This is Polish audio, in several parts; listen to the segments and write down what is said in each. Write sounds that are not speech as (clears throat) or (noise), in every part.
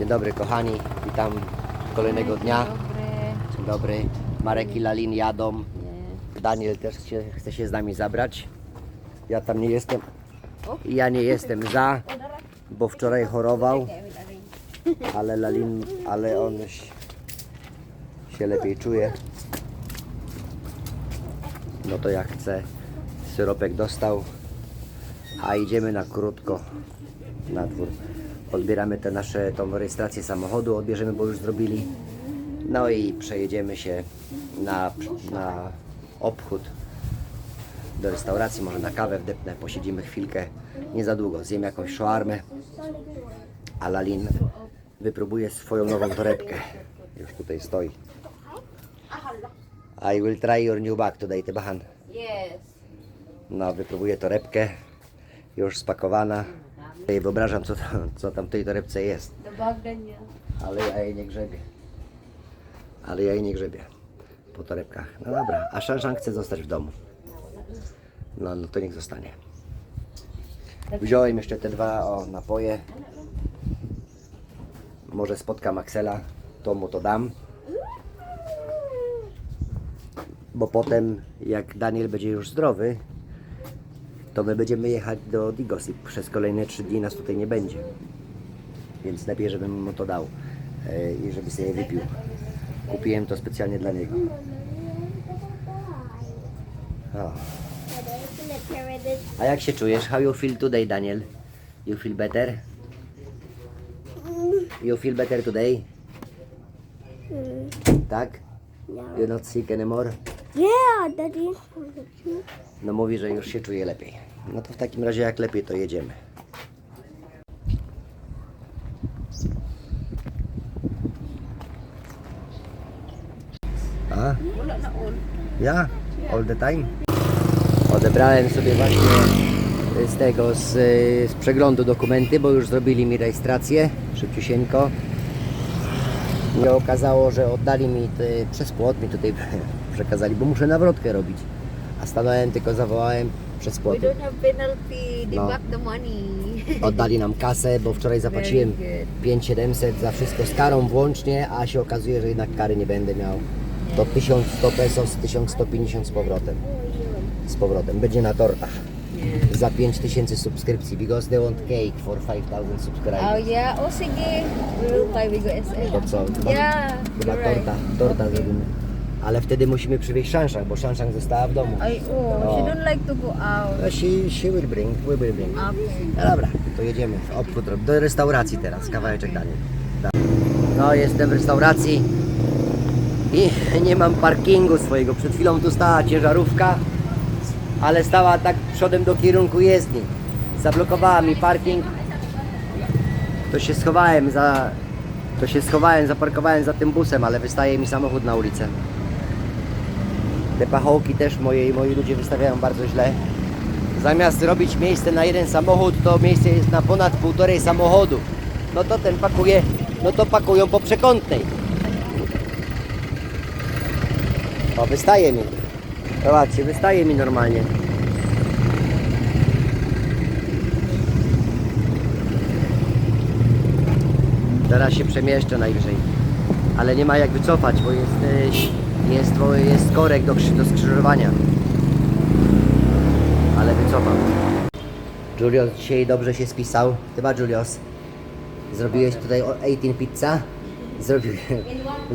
Dzień dobry kochani, witam kolejnego dnia. Dzień dobry. Marek i Lalin jadą. Nie. Daniel też się, chce się z nami zabrać. Ja tam nie jestem. O. Ja nie jestem za, bo wczoraj chorował, ale Lalin, ale on się lepiej czuje. No to jak chce, syropek dostał, a idziemy na krótko na dwór. Odbieramy te nasze, tą rejestrację samochodu, odbierzemy, bo już zrobili. No i przejedziemy się na, na obchód do restauracji, może na kawę wdepnę, posiedzimy chwilkę, nie za długo, zjem jakąś szoarmę, a Lalin wypróbuje swoją nową torebkę. Już tutaj stoi. I will try your new bag today, Tybahan. Yes. No, wypróbuję torebkę, już spakowana. I wyobrażam, co tam, co tam w tej torebce jest, The Bagdania. ale ja jej nie grzebię. Ale ja jej nie grzebię po torebkach. No dobra, a Shanshang chce zostać w domu. No, no to niech zostanie. Wziąłem jeszcze te dwa o, napoje. Może spotkam Axela, to mu to dam. Bo potem, jak Daniel będzie już zdrowy, to my będziemy jechać do Digos i przez kolejne trzy dni nas tutaj nie będzie. Więc lepiej, żebym mu to dał e, i żeby sobie wypił. Kupiłem to specjalnie dla niego. O. A jak się czujesz? How you feel today, Daniel? You feel better? You feel better today? Tak? You're not sick anymore? Yeah, Daddy. No mówi, że już się czuje lepiej. No to w takim razie jak lepiej, to jedziemy. A? Ja? All the time? Odebrałem sobie właśnie z tego, z, z przeglądu dokumenty, bo już zrobili mi rejestrację, szybciusieńko. I okazało, że oddali mi te, przez płot mi tutaj (laughs) przekazali, bo muszę nawrotkę robić. A stanąłem, tylko zawołałem przez We płot. don't have penalty. They No. back the money. (laughs) Oddali nam kasę, bo wczoraj zapłaciłem Very good. 5700 za wszystko z karą włącznie, a się okazuje, że jednak kary nie będę miał. To 1100 pesos, 1150 z powrotem. Z powrotem. Będzie na tortach. Za 5000 subskrypcji, because they want cake for 5000 subscribers. Oh yeah. Oh sige. We'll buy we go SM. To co? Chyba, Yeah. chyba you're right. torta, torta zrobimy. Ale wtedy musimy przywieźć szanszang, bo szanszang została w domu. I oh, No. she don't like to go out. No, She, she will bring, we will bring. Okay. No dobra, to jedziemy w obchód do restauracji teraz, kawałeczek Daniel. Da. No jestem w restauracji i (laughs) nie mam parkingu swojego. Przed chwilą tu stała ciężarówka, ale stała tak przodem do kierunku jezdni. Zablokowała mi parking. To się schowałem za... To się schowałem, zaparkowałem za tym busem, ale wystaje mi samochód na ulicę. Te pachołki też moje, moi ludzie wystawiają bardzo źle. Zamiast robić miejsce na jeden samochód, to miejsce jest na ponad półtorej samochodu. No to ten pakuje, no to pakują po przekątnej. O, wystaje mi. Zobaczcie, wystaje mi normalnie. Teraz się przemieszczę najwyżej. Ale nie ma jak wycofać, bo jest, e, jest, jest korek do, do skrzyżowania. Ale wycofam. Julius dzisiaj dobrze się spisał. Chyba Julius. Zrobiłeś tutaj o- 18 pizza? Zrobił,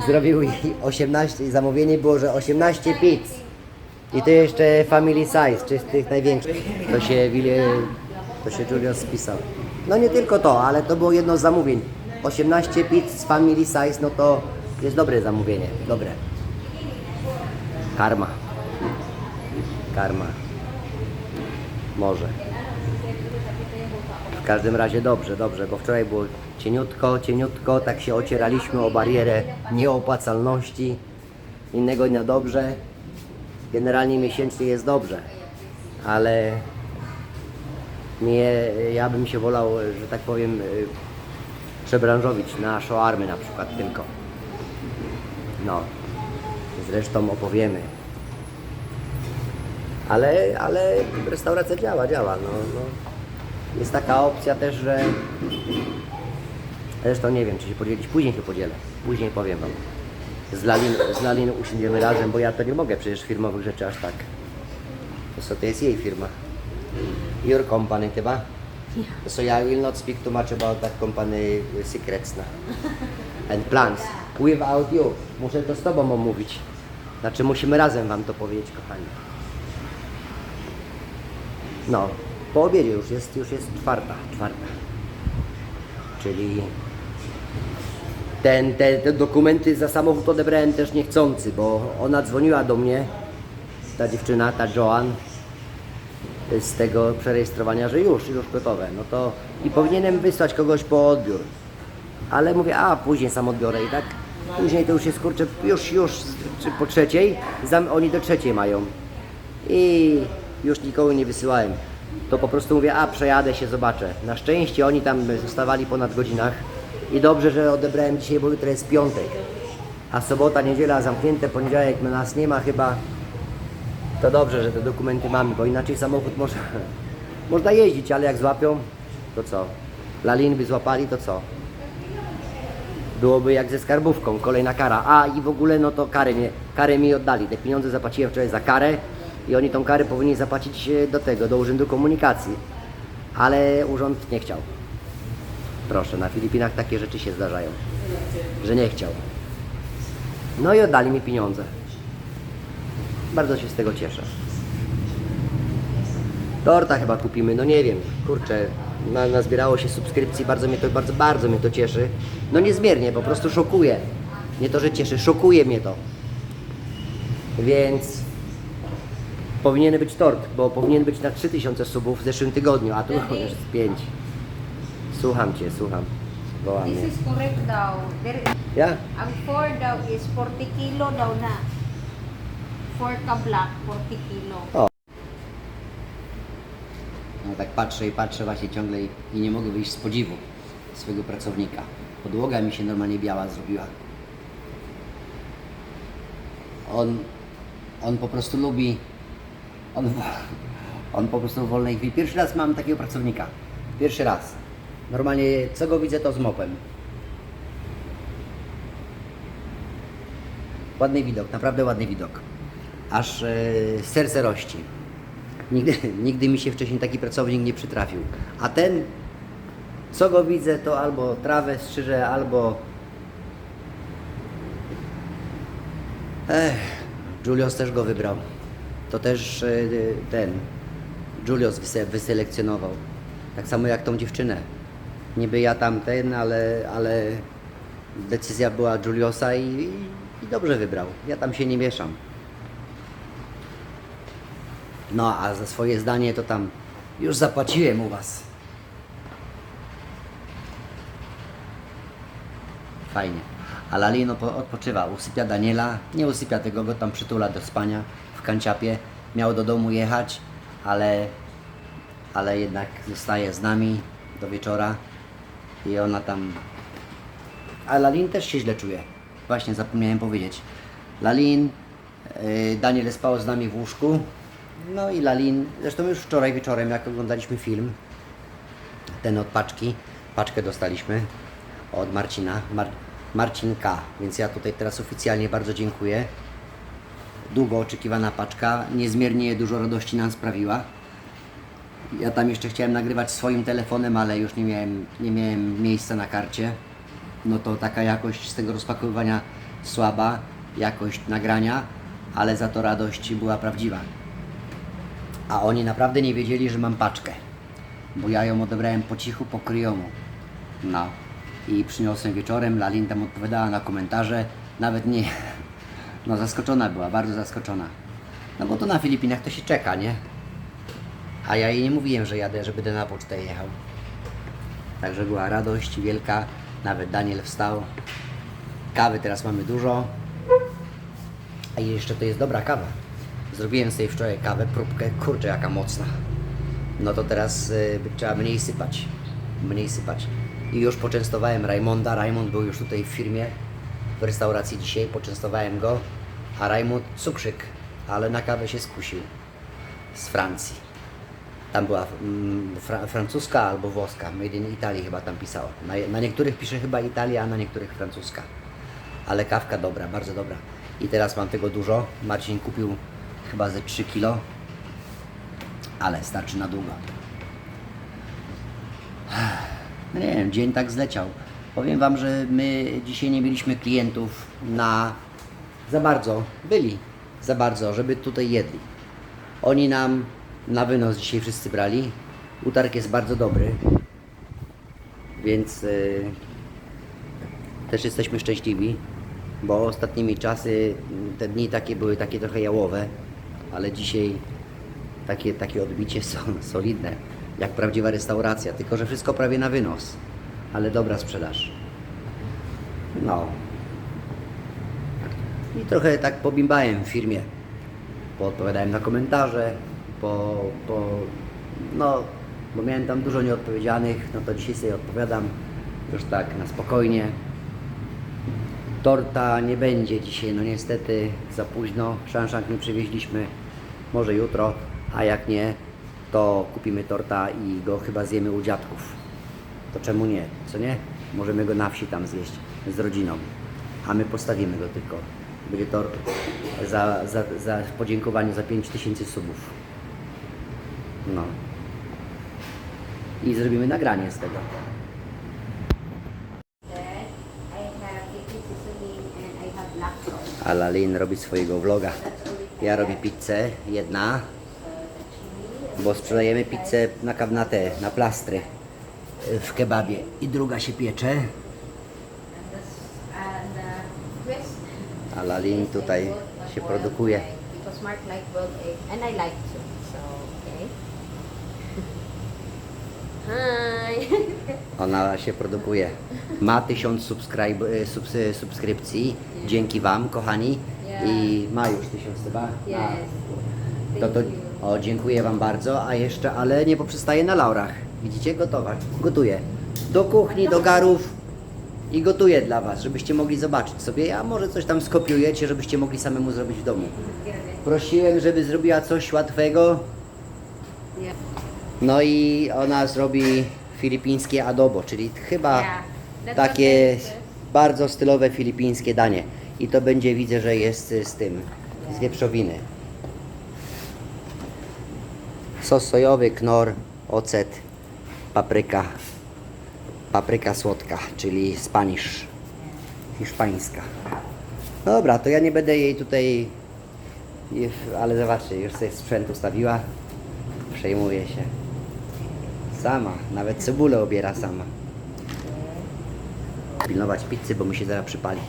zrobił i 18, zamówienie było, że 18 pizz. I to jeszcze family size, czy z tych największych. To się, to się Julius spisał. No nie tylko to, ale to było jedno z zamówień. 18 pizz z family size, no to jest dobre zamówienie, dobre. Karma. Karma. Może. W każdym razie dobrze, dobrze, bo wczoraj było cieniutko, cieniutko, tak się ocieraliśmy o barierę nieopłacalności. Innego dnia dobrze. Generalnie miesięcznie jest dobrze, ale nie, ja bym się wolał, że tak powiem, y, przebranżowić na army na przykład tylko. No, zresztą opowiemy. Ale, ale restauracja działa, działa. No, no. Jest taka opcja też, że Zresztą nie wiem, czy się podzielić. Później się podzielę. Później powiem Wam. Z Lalin, z Lalin usiądziemy razem, bo ja to nie mogę przecież firmowych rzeczy aż tak. To, so, to jest jej firma. Your company, chyba? So I will not speak too much about that company secrets na. and plans. Without you. Muszę to z Tobą omówić. Znaczy musimy razem Wam to powiedzieć, kochani. No, po obiedzie już jest, już jest czwarta, czwarta. Czyli ten, te, te dokumenty za samochód odebrałem też niechcący, bo ona dzwoniła do mnie, ta dziewczyna, ta Joan, z tego przerejestrowania, że już, już gotowe. No to i powinienem wysłać kogoś po odbiór. Ale mówię, a później sam odbiorę i tak później to już jest kurczę, już, już po trzeciej, oni do trzeciej mają. I już nikogo nie wysyłałem. To po prostu mówię, a przejadę się, zobaczę. Na szczęście oni tam zostawali ponad godzinach i dobrze, że odebrałem dzisiaj, bo jutro jest piątek. A sobota, niedziela zamknięte, poniedziałek no nas nie ma chyba. To dobrze, że te dokumenty mamy, bo inaczej samochód może, (laughs) można jeździć, ale jak złapią, to co? Lalin by złapali, to co? Byłoby jak ze skarbówką, kolejna kara. A i w ogóle no to karę, nie, karę mi oddali. Te pieniądze zapłaciłem wczoraj za karę i oni tą karę powinni zapłacić e, do tego, do Urzędu Komunikacji. Ale urząd nie chciał. Proszę, na Filipinach takie rzeczy się zdarzają, że nie chciał. No i oddali mi pieniądze. Bardzo się z tego cieszę. Torta chyba kupimy, no nie wiem, kurczę, na, nazbierało się subskrypcji, bardzo mnie to, bardzo, bardzo mnie to cieszy. No niezmiernie, po prostu szokuje. Nie to, że cieszy, szokuje mnie to. Więc powinien być tort, bo powinien być na 3000 subów w zeszłym tygodniu, a tu już jest 5. Słucham Cię, słucham. Woła This mnie. is correct daw. There, Ja? ang 4 daw is 40 kilo daw na. 4 ka black, 40 kilo. No tak patrzę i patrzę właśnie ciągle i, i nie mogę wyjść z podziwu swojego pracownika. Podłoga mi się normalnie biała zrobiła. On, on po prostu lubi, on, (laughs) on po prostu w wolnej chwili. Pierwszy raz mam takiego pracownika. Pierwszy raz. Normalnie co go widzę to z mopem. Ładny widok, naprawdę ładny widok. Aż e, serce rości. Nigdy, (laughs) nigdy mi się wcześniej taki pracownik nie przytrafił. A ten, co go widzę, to albo trawę strzyże, albo. Ech, Julius też go wybrał. To też e, ten. Julius wyse, wyselekcjonował. Tak samo jak tą dziewczynę. Niby ja tamten, ale, ale decyzja była Juliosa i, i dobrze wybrał. Ja tam się nie mieszam. No, a za swoje zdanie to tam już zapłaciłem u Was. Fajnie. A Lalino po- odpoczywa, usypia Daniela, nie usypia tego, go tam przytula do spania w kanciapie. Miał do domu jechać, ale, ale jednak zostaje z nami do wieczora i ona tam... A Lalin też się źle czuje. Właśnie zapomniałem powiedzieć. Lalin, yy, Daniel spał z nami w łóżku, no i Lalin, zresztą już wczoraj wieczorem, jak oglądaliśmy film, ten od paczki, paczkę dostaliśmy od Marcina, Mar Marcin K. Więc ja tutaj teraz oficjalnie bardzo dziękuję. Długo oczekiwana paczka, niezmiernie dużo radości nam sprawiła. Ja tam jeszcze chciałem nagrywać swoim telefonem, ale już nie miałem, nie miałem miejsca na karcie. No to taka jakość z tego rozpakowywania słaba, jakość nagrania, ale za to radość była prawdziwa. A oni naprawdę nie wiedzieli, że mam paczkę. Bo ja ją odebrałem po cichu, po kryjomu. No. I przyniosłem wieczorem, Lalin tam odpowiadała na komentarze. Nawet nie... (laughs) No zaskoczona była, bardzo zaskoczona. No bo to na Filipinach to się czeka, nie? A ja jej nie mówiłem, że jadę, że będę na pocztę jechał. Także była radość wielka. Nawet Daniel wstał. Kawy teraz mamy dużo. A jeszcze to jest dobra kawa. Zrobiłem sobie wczoraj kawę, próbkę, kurczę jaka mocna. No to teraz y, trzeba mniej sypać. Mniej sypać. I już poczęstowałem Rajmonda. Rajmond był już tutaj w firmie, w restauracji dzisiaj. Poczęstowałem go. A Rajmond cukrzyk, ale na kawę się skusił. Z Francji. Tam była mm, fra, francuska albo włoska, Made in Italy chyba tam pisała. Na, na niektórych pisze chyba Italia, a na niektórych francuska. Ale kawka dobra, bardzo dobra. I teraz mam tego dużo. Marcin kupił chyba ze 3 kilo, ale starczy na długo. No nie wiem, dzień tak zleciał. Powiem Wam, że my dzisiaj nie mieliśmy klientów na za bardzo, byli za bardzo, żeby tutaj jedli. Oni nam na wynos dzisiaj wszyscy brali. Utarg jest bardzo dobry, więc y, też jesteśmy szczęśliwi, bo ostatnimi czasy te dni takie były takie trochę jałowe, ale dzisiaj takie, takie odbicie są (laughs) solidne, jak prawdziwa restauracja, tylko że wszystko prawie na wynos, ale dobra sprzedaż. No. I trochę tak pobimbałem w firmie. Poodpowiadałem na komentarze, po, po, no, bo miałem tam dużo nieodpowiedzianych, no to dzisiaj sobie odpowiadam już tak na spokojnie. Torta nie będzie dzisiaj, no niestety za późno. Szanszank nie przywieźliśmy, może jutro, a jak nie, to kupimy torta i go chyba zjemy u dziadków. To czemu nie, co nie? Możemy go na wsi tam zjeść z rodziną, a my postawimy go tylko. Będzie to za, za, za w podziękowaniu za 5000 subów. No. I zrobimy nagranie z tego. I have baking seasoning and I have black sauce. A Lalin robi swojego vloga. Ja robię pizzę, jedna, bo sprzedajemy pizzę na kawnatę, na plastry y, w kebabie. I druga się piecze, And this and the twist. a Lalin tutaj się produkuje. Hi. (laughs) Ona się produkuje. Ma tysiąc subskryb, y, subs, y, subskrypcji. Dzięki Wam, kochani. I ma już tysiąc chyba. yes. To, to, o, dziękuję Wam bardzo, a jeszcze, ale nie poprzestaje na laurach. Widzicie, gotować. Gotuję. Do kuchni, do garów i gotuję dla Was, żebyście mogli zobaczyć sobie. Ja może coś tam skopiujecie, żebyście mogli samemu zrobić w domu. Prosiłem, żeby zrobiła coś łatwego, no i ona zrobi filipińskie adobo, czyli chyba Yeah, takie bardzo stylowe filipińskie danie. I to będzie, widzę, że jest z tym, z wieprzowiny. Sos sojowy, knor, ocet, papryka, papryka słodka, czyli spanish, hiszpańska. Dobra, to ja nie będę jej tutaj, ale zobaczcie, już sobie sprzęt ustawiła, przejmuje się. Sama, nawet cebulę obiera sama. Pilnować pizzy, bo mi się zaraz przypali.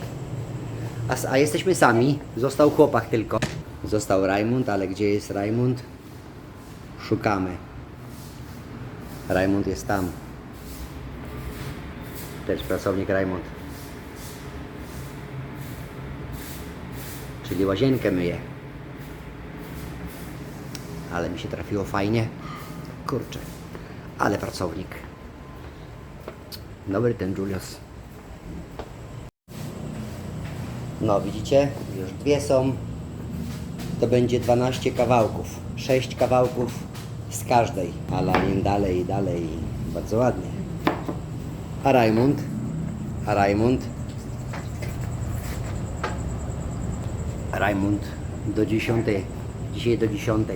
A, a jesteśmy sami, został chłopak tylko. Został Rajmund, ale gdzie jest Rajmund? Szukamy. Rajmund jest tam. Też pracownik Rajmund. Czyli łazienkę myje. Ale mi się trafiło fajnie. Kurczę. Ale pracownik. Dobry ten Julius. No widzicie? Już dwie są. To będzie 12 kawałków. 6 kawałków z każdej. A Lanin dalej, dalej. Bardzo ładnie. A Rajmund? A Rajmund? Rajmund do 10. Dzisiaj do 10.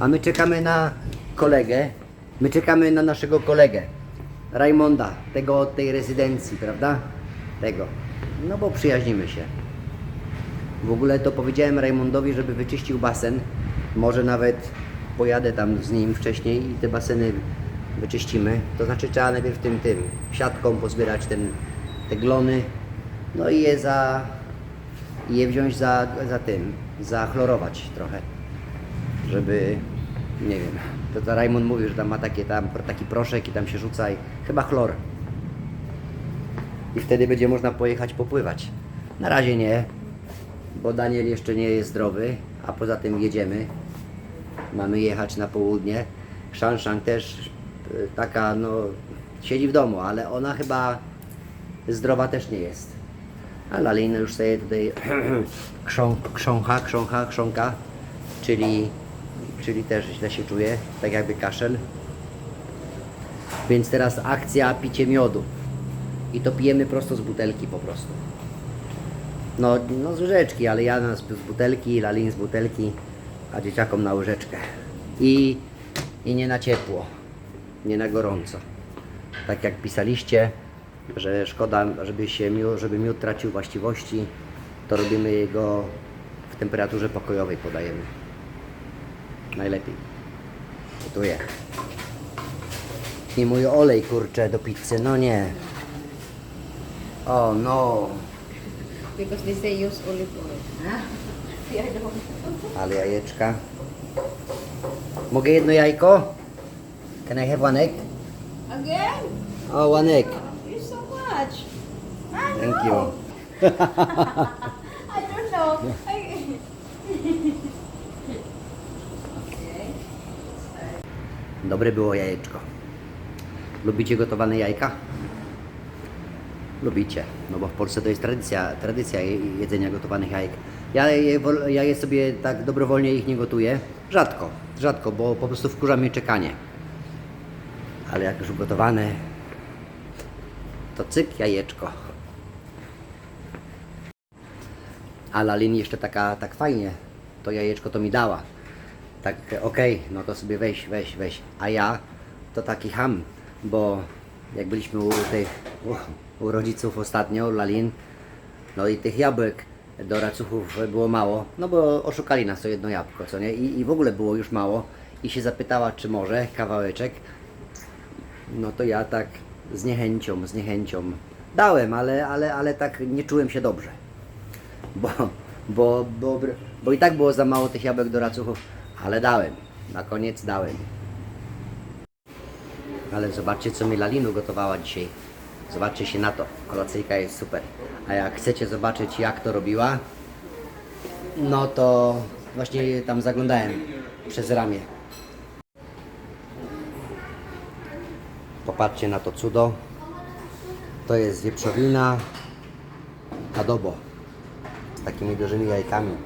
A my czekamy na kolegę. My czekamy na naszego kolegę. Rajmonda, tego od tej rezydencji, prawda? Tego. No bo przyjaźnimy się. W ogóle to powiedziałem Rajmondowi, żeby wyczyścił basen. Może nawet pojadę tam z nim wcześniej i te baseny wyczyścimy. To znaczy trzeba najpierw tym, tym siatką pozbierać ten, te glony. No i je za, je wziąć za, za tym, zachlorować trochę żeby, nie wiem, to, to Raymond mówił, że tam ma takie, tam, taki proszek i tam się rzuca i chyba chlor. I wtedy będzie można pojechać popływać. Na razie nie, bo Daniel jeszcze nie jest zdrowy, a poza tym jedziemy. Mamy jechać na południe. Shanshang też y, taka, no, siedzi w domu, ale ona chyba zdrowa też nie jest. A Lalina już sobie tutaj (clears throat) krzącha, krzącha, krząka, czyli czyli też źle się czuję, tak jakby kaszel. Więc teraz akcja picie miodu. I to pijemy prosto z butelki po prostu. No, no z łyżeczki, ale ja z butelki, Lalin z butelki, a dzieciakom na łyżeczkę. I, I nie na ciepło, nie na gorąco. Tak jak pisaliście, że szkoda, żeby, się miód, żeby miód tracił właściwości, to robimy jego w temperaturze pokojowej podajemy. Najlepiej. Gotuję. I mój olej kurczę do pizzy, no nie. O no, Because they say use olive oil. Ale jajeczka. Mogę jedno jajko? Can I have one egg? Again? Oh, one egg. It's so much. I Thank know. you. (laughs) I don't know. (laughs) I... Dobre było jajeczko. Lubicie gotowane jajka? Lubicie, no bo w Polsce to jest tradycja, tradycja je- jedzenia gotowanych jajek. Ja je, ja je sobie tak dobrowolnie ich nie gotuję. Rzadko, rzadko, bo po prostu wkurza mnie czekanie. Ale jak już gotowane, to cyk jajeczko. A Lalin jeszcze taka, tak fajnie, to jajeczko to mi dała. Tak, okej, no to sobie weź, weź, weź. A ja to taki ham, bo jak byliśmy u tych, u, u rodziców ostatnio, Lalin, no i tych jabłek do racuchów było mało, no bo oszukali nas o jedno jabłko, co nie? I, I w ogóle było już mało. I się zapytała, czy może kawałeczek. No to ja tak z niechęcią, z niechęcią dałem, ale, ale, ale tak nie czułem się dobrze bo, bo, bo, bo i tak było za mało tych jabłek do racuchów, ale dałem. Na koniec dałem. Ale zobaczcie, co mi Lalinu gotowała dzisiaj. Zobaczcie się na to. Kolacyjka jest super. A jak chcecie zobaczyć, jak to robiła, no to właśnie tam zaglądałem przez ramię. Popatrzcie na to cudo. To jest wieprzowina adobo z takimi dużymi jajkami.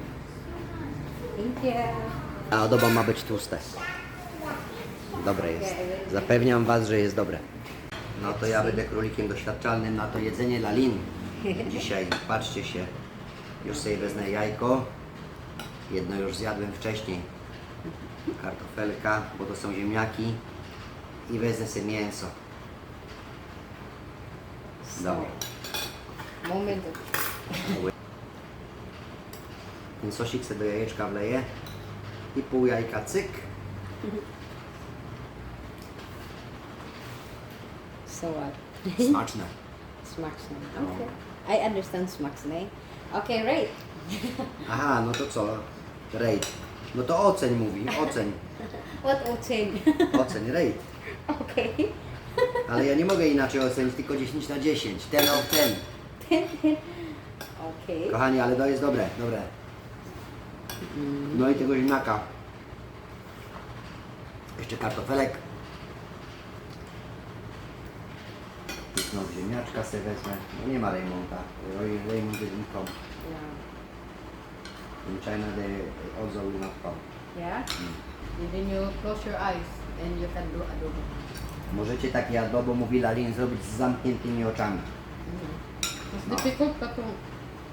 You. A adobo ma być tłuste. Dobre jest. Zapewniam Was, że jest dobre. No to ja będę królikiem doświadczalnym na to jedzenie lalin. Dzisiaj, patrzcie się, już sobie wezmę jajko. Jedno już zjadłem wcześniej. Kartofelka, bo to są ziemniaki. I wezmę sobie mięso. Dobra. Moment. Ten sosik sobie do jajeczka wleję. I pół jajka cyk. So what? Smaczne. (laughs) Smaczne. Okay. I understand smaczne. Okay, right. (laughs) Aha, no to co? Rate. No to oceń mówi, oceń. (laughs) What ocen? Oceń, rate. okay. Ale ja nie mogę inaczej ocenić, tylko 10 na 10. Ten of ten. Okay. Kochani, ale to jest dobre, dobre. No i tego ziemniaka. Jeszcze kartofelek. Znowu ziemniaczka sobie wezmę. No nie ma Raymonda. Ray- Raymond didn't come. Yeah. In China they also will not come. Yeah? And then you close your eyes and you can do adobo. Możecie takie adobo, mówi Lalin, zrobić z zamkniętymi oczami. It's No. difficult but to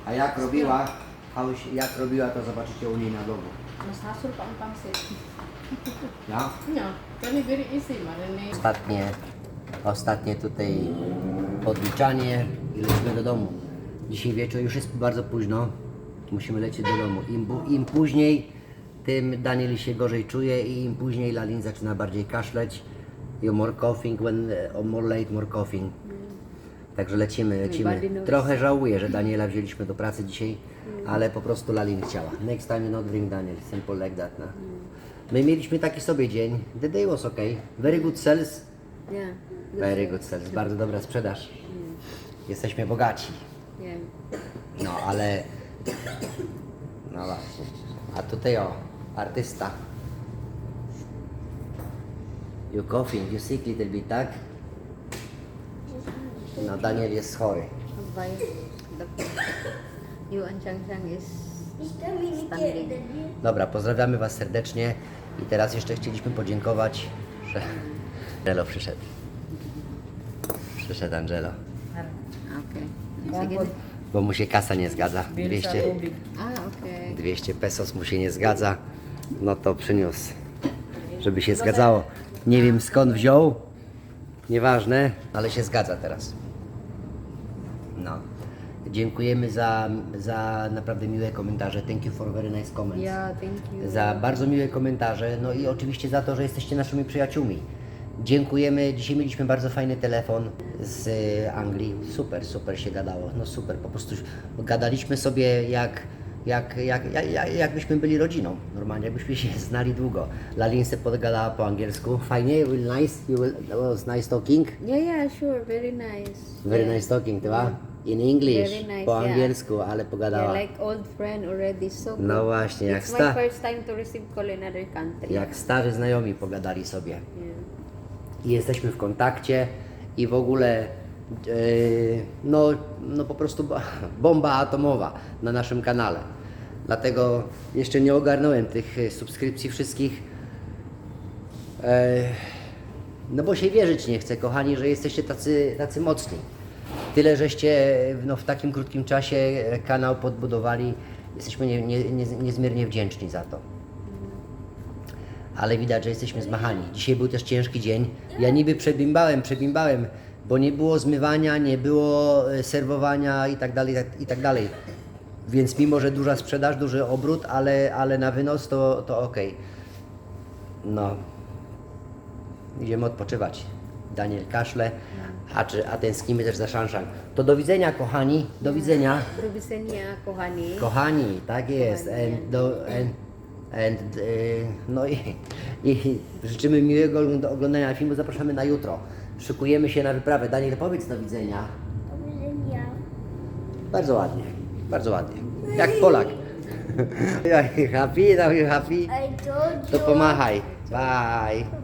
A jak robiła, Hauś, jak robiła, to zobaczycie u niej na vlogu. mas hasul pa ang pangsit. Ja? Yeah, very very easy marinate. Ostatnie, ostatnie tutaj podliczanie i lecimy do domu. Dzisiaj wieczór już jest bardzo późno. Musimy lecieć do domu. Im, im później, tym Daniel się gorzej czuje i im później Lalin zaczyna bardziej kaszleć. You more coughing, when uh, more late, more coughing. Także lecimy, lecimy. Trochę żałuję, że Daniela wzięliśmy do pracy dzisiaj, ale po prostu Lalin chciała. Next time you not bring Daniel, simple like that. No. My mieliśmy taki sobie dzień. The day was okay. Very good sales. Yeah. Very good sales. Bardzo dobra sprzedaż. Jesteśmy bogaci. Yeah. No, ale... No właśnie. A tutaj o, artysta. You coughing, you sick little bit, tak? No, Daniel jest chory. Standing. Dobra, pozdrawiamy Was serdecznie. I teraz jeszcze chcieliśmy podziękować, że Angelo przyszedł. Przyszedł Angelo, Okay. Sige. bo mu się kasa nie zgadza. 200, Ah, okay. 200 pesos mu się nie zgadza, no to przyniósł, żeby się zgadzało. Nie wiem skąd wziął, nieważne, ale się zgadza teraz. No. Dziękujemy za, za naprawdę miłe komentarze. Thank you for very nice comments. Yeah, thank you. Za bardzo miłe komentarze, no i oczywiście za to, że jesteście naszymi przyjaciółmi. Dziękujemy. Dzisiaj mieliśmy bardzo fajny telefon z y, Anglii. Super, super się gadało. No super, po prostu gadaliśmy sobie jak, jak, jak, jak, jak, jakbyśmy byli rodziną. Normalnie, jakbyśmy się (laughs) znali długo. Lalin se podgadała po angielsku. Fajnie, will nice, you will, that was nice talking. Yeah, yeah, sure. Very nice. Very yeah. nice talking, tywa? In English, Very nice, po yeah. angielsku, ale Yeah, pogadała. jak like old friend already. So good. No właśnie, jak It's sta- my first time to receive call in other country. starzy znajomi pogadali sobie. Yeah. i jesteśmy w kontakcie i w ogóle no, no po prostu ba- bomba atomowa na naszym kanale. Dlatego jeszcze nie ogarnąłem tych e, subskrypcji wszystkich. E, no bo się wierzyć nie chcę, kochani, że jesteście tacy, tacy mocni. Tyle, żeście no, w takim krótkim czasie e, kanał podbudowali. Jesteśmy nie, nie, nie, niezmiernie wdzięczni za to ale widać, że jesteśmy zmachani. Dzisiaj był też ciężki dzień. Ja niby przebimbałem, przebimbałem, bo nie było zmywania, nie było e, serwowania i tak dalej, i tak dalej. Więc mimo, że duża sprzedaż, duży obrót, ale, ale na wynos to, to ok. No. Idziemy odpoczywać. Daniel kaszle, a, czy, a tęsknimy też za Szanszan. To do widzenia, kochani. Do widzenia. Do widzenia, kochani. Kochani, tak jest. And, do, and, and, y, no i, i życzymy miłego ogląd- oglądania filmu. Zapraszamy na jutro. Szykujemy się na wyprawę. Daniel, powiedz do widzenia. Bardzo ładnie, bardzo ładnie. Jak Polak. (laughs) Happy, now you happy. To pomachaj. Bye.